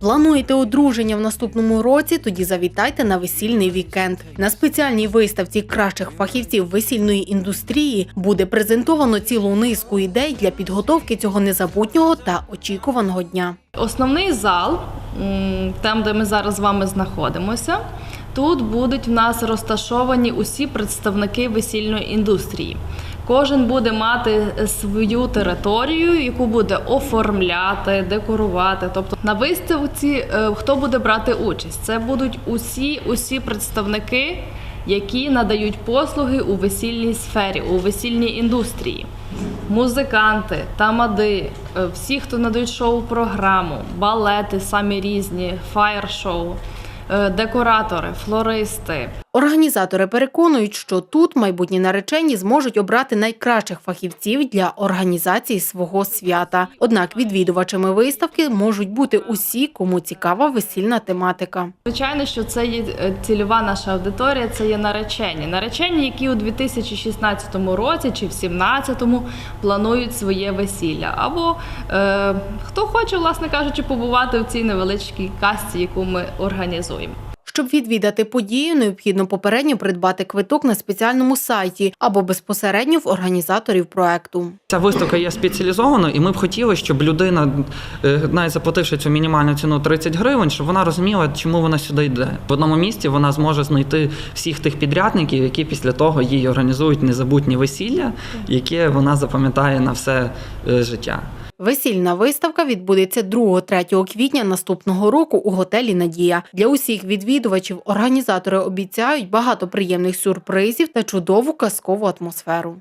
Плануєте одруження в наступному році? Тоді завітайте на весільний вікенд. На спеціальній виставці кращих фахівців весільної індустрії буде презентовано цілу низку ідей для підготовки цього незабутнього та очікуваного дня. Основний зал, там, де ми зараз з вами знаходимося, тут будуть в нас розташовані усі представники весільної індустрії. Кожен буде мати свою територію, яку буде оформляти, декорувати. Тобто на виставці е, хто буде брати участь? Це будуть усі, усі представники, які надають послуги у весільній сфері, у весільній індустрії. Музиканти, тамади, е, всі, хто надають шоу-програму, балети самі різні, фаєр-шоу, е, декоратори, флористи. Організатори переконують, що тут майбутні наречені зможуть обрати найкращих фахівців для організації свого свята. Однак відвідувачами виставки можуть бути усі, кому цікава весільна тематика. Звичайно, що це є е, цільова наша аудиторія, це є наречені. Наречені, які у 2016 році чи в 2017 планують своє весілля. Або е, хто хоче, власне кажучи, побувати в цій невеличкій касті, яку ми організуємо. Щоб відвідати подію, необхідно попередньо придбати квиток на спеціальному сайті або безпосередньо в організаторів проекту. Ця виставка є спеціалізованою, і ми б хотіли, щоб людина, е, навіть заплативши цю мінімальну ціну 30 гривень, щоб вона розуміла, чому вона сюди йде. В одному місці вона зможе знайти всіх тих підрядників, які після того їй організують незабутні весілля, яке вона запам'ятає на все е, життя. Весільна виставка відбудеться 2-3 квітня наступного року у готелі Надія. Для усіх відвідувачів організатори обіцяють багато приємних сюрпризів та чудову казкову атмосферу.